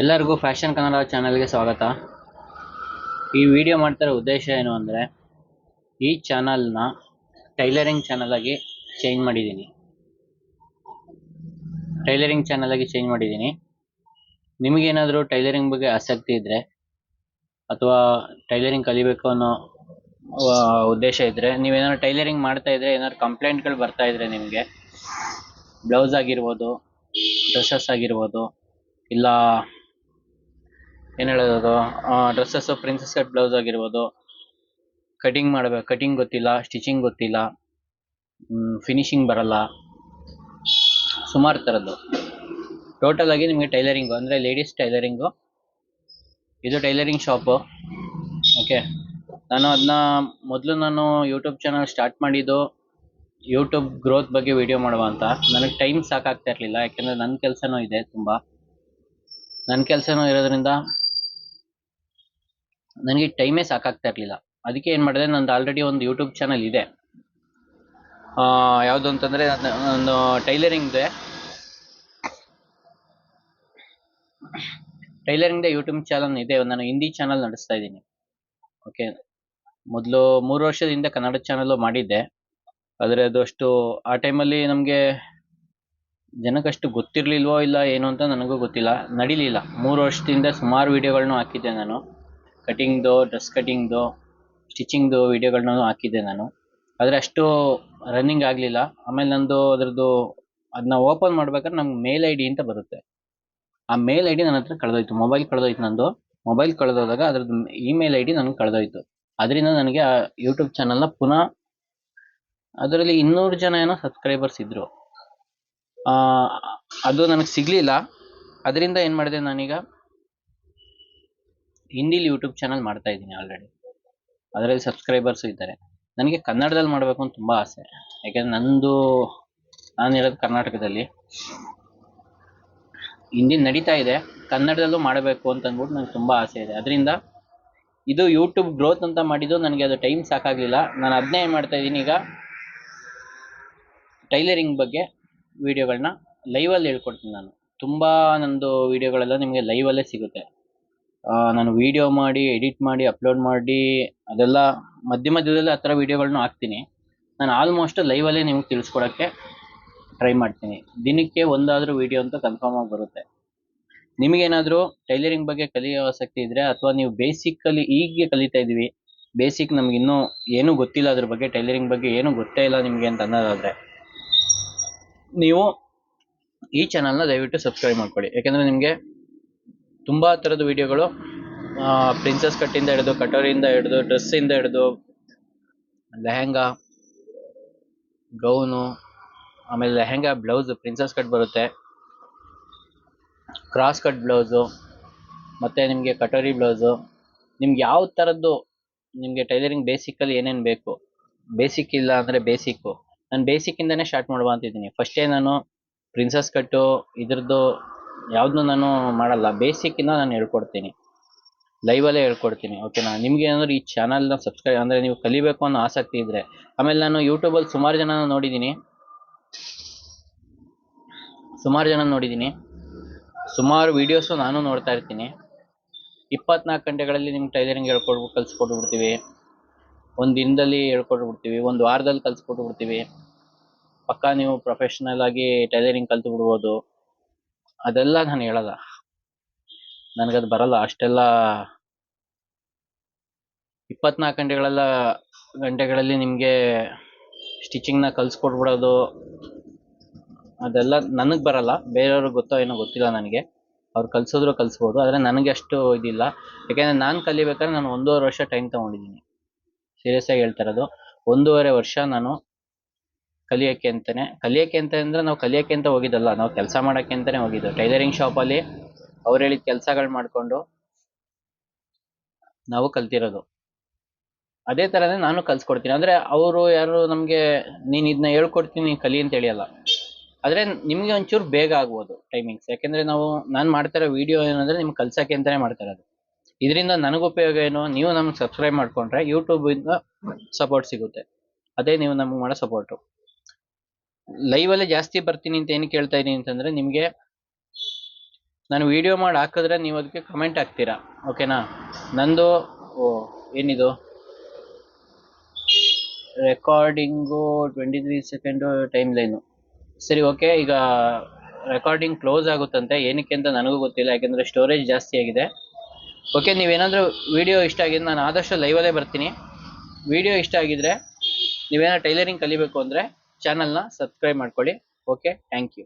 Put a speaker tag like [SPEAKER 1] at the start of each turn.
[SPEAKER 1] ಎಲ್ಲರಿಗೂ ಫ್ಯಾಷನ್ ಕನ್ನಡ ಚಾನಲ್ಗೆ ಸ್ವಾಗತ. ಈ ವಿಡಿಯೋ ಮಾಡ್ತಿರೋ ಉದ್ದೇಶ ಏನು ಅಂದರೆ, ಈ ಚಾನಲ್ನ ಟೈಲರಿಂಗ್ ಚಾನಲಾಗಿ ಚೇಂಜ್ ಮಾಡಿದ್ದೀನಿ. ಟೈಲರಿಂಗ್ ಚಾನಲಾಗಿ ಚೇಂಜ್ ಮಾಡಿದ್ದೀನಿ. ನಿಮಗೇನಾದರೂ ಟೈಲರಿಂಗ್ ಬಗ್ಗೆ ಆಸಕ್ತಿ ಇದ್ದರೆ ಅಥವಾ ಟೈಲರಿಂಗ್ ಕಲಿಬೇಕು ಅನ್ನೋ ಉದ್ದೇಶ ಇದ್ದರೆ ನೀವೇನಾದ್ರು ಟೈಲರಿಂಗ್ ಮಾಡ್ತಾ ಇದ್ರೆ, ಏನಾದ್ರು ಕಂಪ್ಲೇಂಟ್ಗಳು ಬರ್ತಾ ಇದ್ರೆ ನಿಮಗೆ, ಬ್ಲೌಸ್ ಆಗಿರ್ಬೋದು, ಡ್ರೆಸ್ಸಸ್ ಆಗಿರ್ಬೋದು, ಇಲ್ಲ ಏನು ಹೇಳೋದು? ಡ್ರೆಸ್ಸಸ್ಸು ಪ್ರಿನ್ಸಸ್ ಕಟ್ ಬ್ಲೌಸ್ ಆಗಿರ್ಬೋದು. ಕಟಿಂಗ್ ಮಾಡಬೇಕು. ಕಟಿಂಗ್ ಗೊತ್ತಿಲ್ಲ ಸ್ಟಿಚಿಂಗ್ ಗೊತ್ತಿಲ್ಲ. ಫಿನಿಶಿಂಗ್ ಬರಲ್ಲ. ಸುಮಾರು ಥರದ್ದು ಟೋಟಲ್ ಆಗಿ ನಿಮಗೆ ಟೈಲರಿಂಗು ಅಂದರೆ ಲೇಡೀಸ್ ಟೈಲರಿಂಗು ಇದು ಟೈಲರಿಂಗ್ ಶಾಪು ಓಕೆ ನಾನು ಅದನ್ನ ಮೊದಲು ನಾನು ಯೂಟ್ಯೂಬ್ ಚಾನಲ್ ಸ್ಟಾರ್ಟ್ ಮಾಡಿದ್ದು ಯೂಟ್ಯೂಬ್ ಗ್ರೋತ್ ಬಗ್ಗೆ ವಿಡಿಯೋ ಮಾಡುವ ಅಂತ. ನನಗೆ ಟೈಮ್ ಸಾಕಾಗ್ತಾ ಇರಲಿಲ್ಲ, ಯಾಕೆಂದರೆ ನನ್ನ ಕೆಲಸನೂ ಇದೆ ತುಂಬ. ನನ್ನ ಕೆಲಸನೂ ಇರೋದ್ರಿಂದ ನನಗೆ ಟೈಮೇ ಸಾಕಾಗ್ತಾ ಇರಲಿಲ್ಲ. ಅದಕ್ಕೆ ಏನು ಮಾಡಿದೆ, ನಂದು ಆಲ್ರೆಡಿ ಒಂದು ಯೂಟ್ಯೂಬ್ ಚಾನಲ್ ಇದೆ. ಯಾವುದು ಅಂತಂದರೆ ಒಂದು ಟೈಲರಿಂಗ್ದೆ ಟೈಲರಿಂಗ್ದೆ ಯೂಟ್ಯೂಬ್ ಚಾನಲ್ ಇದೆ ನಾನು ಹಿಂದಿ ಚಾನಲ್ ನಡೆಸ್ತಾ ಇದ್ದೀನಿ. ಓಕೆ ಮೊದಲು ಮೂರು ವರ್ಷದಿಂದ ಕನ್ನಡ ಚಾನಲ್ಲು ಮಾಡಿದ್ದೆ. ಆದರೆ ಅದು ಅಷ್ಟು, ಆ ಟೈಮಲ್ಲಿ ನಮಗೆ ಜನಕ್ಕಷ್ಟು ಗೊತ್ತಿರಲಿಲ್ವೋ ಇಲ್ಲ ಏನು ಅಂತ ನನಗೂ ಗೊತ್ತಿಲ್ಲ. ನಡಿಲಿಲ್ಲ. ಮೂರು ವರ್ಷದಿಂದ ಸುಮಾರು ವೀಡಿಯೋಗಳನ್ನೂ ಹಾಕಿದ್ದೆ ನಾನು. ಕಟಿಂಗ್ದು ಡ್ರೆಸ್ ಕಟಿಂಗ್ದು ಸ್ಟಿಚಿಂಗ್ದು ವೀಡಿಯೋಗಳನ್ನೂ ಹಾಕಿದ್ದೆ ನಾನು. ಆದರೆ ಅಷ್ಟು ರನ್ನಿಂಗ್ ಆಗಲಿಲ್ಲ. ಆಮೇಲೆ ನಂದು ಅದರದ್ದು ಅದನ್ನ ಓಪನ್ ಮಾಡ್ಬೇಕಾದ್ರೆ ನಮ್ಗೆ ಮೇಲ್ ಐ ಡಿ ಅಂತ ಬರುತ್ತೆ. ಆ ಮೇಲ್ ಐ ಡಿ ನನ್ನ ಹತ್ರ ಕಳೆದೋಯ್ತು. ಮೊಬೈಲ್ ಕಳೆದೋಯ್ತು ನಂದು. ಮೊಬೈಲ್ ಕಳೆದೋದಾಗ ಅದ್ರದ್ದು ಇಮೇಲ್ ಐ ಡಿ ನನಗೆ ಕಳೆದೋಯ್ತು. ಅದರಿಂದ ನನಗೆ ಆ ಯೂಟ್ಯೂಬ್ ಚಾನಲ್ನ ಪುನಃ ಅದರಲ್ಲಿ ಇನ್ನೂರು ಜನ ಏನೋ ಸಬ್ಸ್ಕ್ರೈಬರ್ಸ್ ಇದ್ದರು ಅದು ನನಗೆ ಸಿಗಲಿಲ್ಲ. ಅದರಿಂದ ಏನು ಮಾಡಿದೆ ನಾನೀಗ ಹಿಂದಿಲಿ ಯೂಟ್ಯೂಬ್ ಚಾನಲ್ ಮಾಡ್ತಾ ಇದ್ದೀನಿ ಆಲ್ರೆಡಿ ಅದರಲ್ಲಿ ಸಬ್ಸ್ಕ್ರೈಬರ್ಸ್ ಇದ್ದಾರೆ. ನನಗೆ ಕನ್ನಡದಲ್ಲಿ ಮಾಡಬೇಕು ಅಂತ ತುಂಬ ಆಸೆ. ಯಾಕೆಂದ್ರೆ ನಂದು ಹೇಳೋದು ಕರ್ನಾಟಕದಲ್ಲಿ. ಹಿಂದಿ ನಡೀತಾ ಇದೆ. ಕನ್ನಡದಲ್ಲೂ ಮಾಡಬೇಕು ಅಂತ ಅಂದ್ಬಿಟ್ಟು ನನಗೆ ತುಂಬ ಆಸೆ ಇದೆ. ಅದರಿಂದ ಇದು ಯೂಟ್ಯೂಬ್ ಗ್ರೋತ್ ಅಂತ ಮಾಡಿದ್ದು ನನಗೆ ಅದು ಟೈಮ್ ಸಾಕಾಗಲಿಲ್ಲ. ನಾನು ಅದನ್ನೇ ಏನು ಮಾಡ್ತಾ ಇದ್ದೀನಿ ಈಗ ಟೈಲರಿಂಗ್ ಬಗ್ಗೆ ವೀಡಿಯೋಗಳನ್ನ ಲೈವಲ್ಲಿ ಹೇಳ್ಕೊಡ್ತೀನಿ ನಾನು. ತುಂಬ ನಂದು ವೀಡಿಯೋಗಳೆಲ್ಲ ನಿಮಗೆ ಲೈವಲ್ಲೇ ಸಿಗುತ್ತೆ. ನಾನು ವೀಡಿಯೋ ಮಾಡಿ ಎಡಿಟ್ ಮಾಡಿ ಅಪ್ಲೋಡ್ ಮಾಡಿ, ಅದೆಲ್ಲ ಮಧ್ಯ ಮಧ್ಯದಲ್ಲಿ ಆ ಥರ ವೀಡಿಯೋಗಳನ್ನೂ ಹಾಕ್ತೀನಿ. ನಾನು ಆಲ್ಮೋಸ್ಟ್ ಲೈವಲ್ಲೇ ನಿಮ್ಗೆ ತಿಳಿಸ್ಕೊಡೋಕ್ಕೆ ಟ್ರೈ ಮಾಡ್ತೀನಿ. ದಿನಕ್ಕೆ ಒಂದಾದರೂ ವೀಡಿಯೋ ಅಂತ ಕನ್ಫರ್ಮ್ ಆಗಿ ಬರುತ್ತೆ. ನಿಮಗೇನಾದರೂ ಟೈಲರಿಂಗ್ ಬಗ್ಗೆ ಕಲಿಯೋ ಆಸಕ್ತಿ ಇದ್ದರೆ ಅಥವಾ ನೀವು ಬೇಸಿಕ್ಕಲ್ಲಿ ಈಗ ಕಲಿತಾ ಇದ್ದೀವಿ ಬೇಸಿಕ್ ನಮ್ಗೆ ಇನ್ನೂ ಏನೂ ಗೊತ್ತಿಲ್ಲ ಅದ್ರ ಬಗ್ಗೆ ಟೈಲರಿಂಗ್ ಬಗ್ಗೆ ಏನೂ ಗೊತ್ತೇ ಇಲ್ಲ ನಿಮಗೆ ಅಂತ ಅನ್ನೋದಾದರೆ, ನೀವು ಈ ಚಾನಲ್ನ ದಯವಿಟ್ಟು ಸಬ್ಸ್ಕ್ರೈಬ್ ಮಾಡ್ಕೊಳ್ಳಿ. ಯಾಕೆಂದರೆ ನಿಮಗೆ ತುಂಬ ಥರದ ವಿಡಿಯೋಗಳು ಪ್ರಿನ್ಸಸ್ ಕಟ್ಟಿಂದ ಹಿಡಿದು, ಕಟೋರಿಯಿಂದ ಹಿಡಿದು ಡ್ರೆಸ್ಸಿಂದ ಹಿಡಿದು, ಲೆಹೆಂಗಾ ಗೌನು ಆಮೇಲೆ ಲೆಹೆಂಗಾ ಬ್ಲೌಸು ಪ್ರಿನ್ಸಸ್ ಕಟ್ ಬರುತ್ತೆ. ಕ್ರಾಸ್ ಕಟ್ ಬ್ಲೌಸು ಮತ್ತು ನಿಮಗೆ ಕಟೋರಿ ಬ್ಲೌಸು ನಿಮ್ಗೆ ಯಾವ ಥರದ್ದು ನಿಮಗೆ ಟೈಲರಿಂಗ್ ಬೇಸಿಕಲ್ಲಿ ಏನೇನು ಬೇಕು? ಬೇಸಿಕ್ ಇಲ್ಲ ಅಂದರೆ ಬೇಸಿಕ್ಕು ನಾನು ಬೇಸಿಕ್ಕಿಂದನೇ ಸ್ಟಾರ್ಟ್ ಮಾಡುವ ಅಂತಿದ್ದೀನಿ ಫಸ್ಟೇ ನಾನು ಪ್ರಿನ್ಸಸ್ ಕಟ್ಟು ಇದ್ರದ್ದು ಯಾವುದನ್ನು ನಾನು ಮಾಡಲ್ಲ. ಬೇಸಿಕ್ಕಿಂದ ನಾನು ಹೇಳ್ಕೊಡ್ತೀನಿ. ಲೈವಲ್ಲೇ ಹೇಳ್ಕೊಡ್ತೀನಿ ಓಕೆನಾ ನಿಮ್ಗೆ ಏನಾದರೂ ಈ ಚಾನಲ್ನ ಸಬ್ಸ್ಕ್ರೈಬ್ ಅಂದರೆ ನೀವು ಕಲಿಬೇಕು ಅನ್ನೋ ಆಸಕ್ತಿ ಇದ್ದರೆ ಆಮೇಲೆ ನಾನು ಯೂಟ್ಯೂಬಲ್ಲಿ ಸುಮಾರು ಜನ ನೋಡಿದ್ದೀನಿ ಸುಮಾರು ಜನ ನೋಡಿದ್ದೀನಿ ಸುಮಾರು ವೀಡಿಯೋಸು ನಾನು ನೋಡ್ತಾ ಇರ್ತೀನಿ. ಇಪ್ಪತ್ನಾಲ್ಕು ಗಂಟೆಗಳಲ್ಲಿ ನಿಮ್ಗೆ ಟೈಲರಿಂಗ್ ಹೇಳ್ಕೊಡ್ಬಿಟ್ಟು ಕಲಿಸ್ಕೊಟ್ಬಿಡ್ತೀವಿ. ಒಂದು ದಿನದಲ್ಲಿ ಹೇಳ್ಕೊಟ್ಬಿಡ್ತೀವಿ, ಒಂದು ವಾರದಲ್ಲಿ ಕಲಿಸ್ಕೊಟ್ಬಿಡ್ತೀವಿ. ಪಕ್ಕಾ ನೀವು ಪ್ರೊಫೆಷ್ನಲ್ ಆಗಿ ಟೈಲರಿಂಗ್ ಕಲ್ತು ಬಿಡ್ಬೋದು ಅದೆಲ್ಲ ನಾನು ಹೇಳಲ್ಲ. ನನಗದು ಬರಲ್ಲ. ಅಷ್ಟೆಲ್ಲ ಇಪ್ಪತ್ನಾಲ್ಕು ಗಂಟೆಗಳೆಲ್ಲ, ಗಂಟೆಗಳಲ್ಲಿ ನಿಮಗೆ ಸ್ಟಿಚಿಂಗ್ನ ಕಲಿಸ್ಕೊಟ್ಬಿಡೋದು ಅದೆಲ್ಲ ನನಗೆ ಬರಲ್ಲ. ಬೇರೆಯವ್ರಿಗೆ ಗೊತ್ತೋ ಏನೋ ಗೊತ್ತಿಲ್ಲ ನನಗೆ. ಅವ್ರು ಕಲಿಸಿದ್ರು ಕಲಿಸ್ಬೋದು. ಆದರೆ ನನಗೆ ಅಷ್ಟು ಇದಿಲ್ಲ. ಯಾಕೆಂದರೆ ನಾನು ಕಲಿಬೇಕಾದ್ರೆ ನಾನು ಒಂದೂವರೆ ವರ್ಷ ಟೈಮ್ ತೊಗೊಂಡಿದ್ದೀನಿ. ಸೀರಿಯಸ್ ಆಗಿ ಹೇಳ್ತಾ ಇರೋದು. ಒಂದೂವರೆ ವರ್ಷ ನಾನು ಕಲಿಯೋಕ್ಕೆ ಅಂತಾನೆ. ಕಲಿಯೋಕ್ಕೆ ಅಂತ ಅಂದರೆ ನಾವು ಕಲಿಯೋಕ್ಕೆ ಅಂತ ಹೋಗಿದ್ದಲ್ಲ, ನಾವು ಕೆಲಸ ಮಾಡೋಕ್ಕೆ ಅಂತಲೇ ಹೋಗಿದ್ದು. ಟೈಲರಿಂಗ್ ಶಾಪಲ್ಲಿ ಅವ್ರು ಹೇಳಿದ ಕೆಲಸಗಳು ಮಾಡಿಕೊಂಡು ನಾವು ಕಲ್ತಿರೋದು. ಅದೇ ಥರನೇ ನಾನು ಕಲ್ಸ್ಕೊಡ್ತೀನಿ. ಅಂದರೆ ಅವರು ಯಾರು ನಮಗೆ, ನೀನು ಇದನ್ನ ಹೇಳ್ಕೊಡ್ತೀನಿ ಕಲಿ ಅಂತ ಹೇಳಿಯಲ್ಲ. ಆದರೆ ನಿಮಗೆ ಒಂಚೂರು ಬೇಗ ಆಗ್ಬೋದು ಟೈಮಿಂಗ್ಸ್ ಯಾಕೆಂದರೆ ನಾವು, ನಾನು ಮಾಡ್ತಿರೋ ವಿಡಿಯೋ ಏನಂದರೆ ನಿಮ್ಗೆ ಕಲ್ಸೋಕ್ಕೆ ಅಂತಲೇ ಮಾಡ್ತಾ ಇರೋದು ಇದರಿಂದ ನನಗೆ ಉಪಯೋಗ ಏನು? ನೀವು ನಮ್ಗೆ ಸಬ್ಸ್ಕ್ರೈಬ್ ಮಾಡಿಕೊಂಡ್ರೆ ಯೂಟ್ಯೂಬಿಂದ ಸಪೋರ್ಟ್ ಸಿಗುತ್ತೆ. ಅದೇ ನೀವು ನಮಗೆ ಮಾಡೋ ಸಪೋರ್ಟು ಲೈವಲ್ಲೇ ಜಾಸ್ತಿ ಬರ್ತೀನಿ ಅಂತ ಏನು ಕೇಳ್ತಾ ಇದೀನಿ ಅಂತಂದರೆ ನಿಮಗೆ ನಾನು ವಿಡಿಯೋ ಮಾಡಿ ಹಾಕಿದ್ರೆ ನೀವು ಅದಕ್ಕೆ ಕಮೆಂಟ್ ಹಾಕ್ತೀರಾ? ಓಕೆನಾ ನಂದು, ಓ, ಏನಿದು? Recording twenty three second time line ಸರಿ ಓಕೆ ಈಗ ರೆಕಾರ್ಡಿಂಗ್ ಕ್ಲೋಸ್ ಆಗುತ್ತಂತೆ. ಏನಕ್ಕೆ ಅಂತ ನನಗೂ ಗೊತ್ತಿಲ್ಲ, ಯಾಕೆಂದರೆ ಸ್ಟೋರೇಜ್ ಜಾಸ್ತಿ ಆಗಿದೆ. ಓಕೆ ನೀವೇನಾದರೂ ವಿಡಿಯೋ ಇಷ್ಟ ಆಗಿದ್ರೆ ನಾನು ಆದಷ್ಟು ಲೈವಲ್ಲೇ ಬರ್ತೀನಿ. ವಿಡಿಯೋ ಇಷ್ಟ ಆಗಿದ್ರೆ ನೀವೇನಾದ್ರು ಟೈಲರಿಂಗ್ ಕಲಿಬೇಕು ಅಂದರೆ ಚಾನಲ್ನ ಸಬ್ಸ್ಕ್ರೈಬ್ ಮಾಡ್ಕೊಳ್ಳಿ. Okay thank you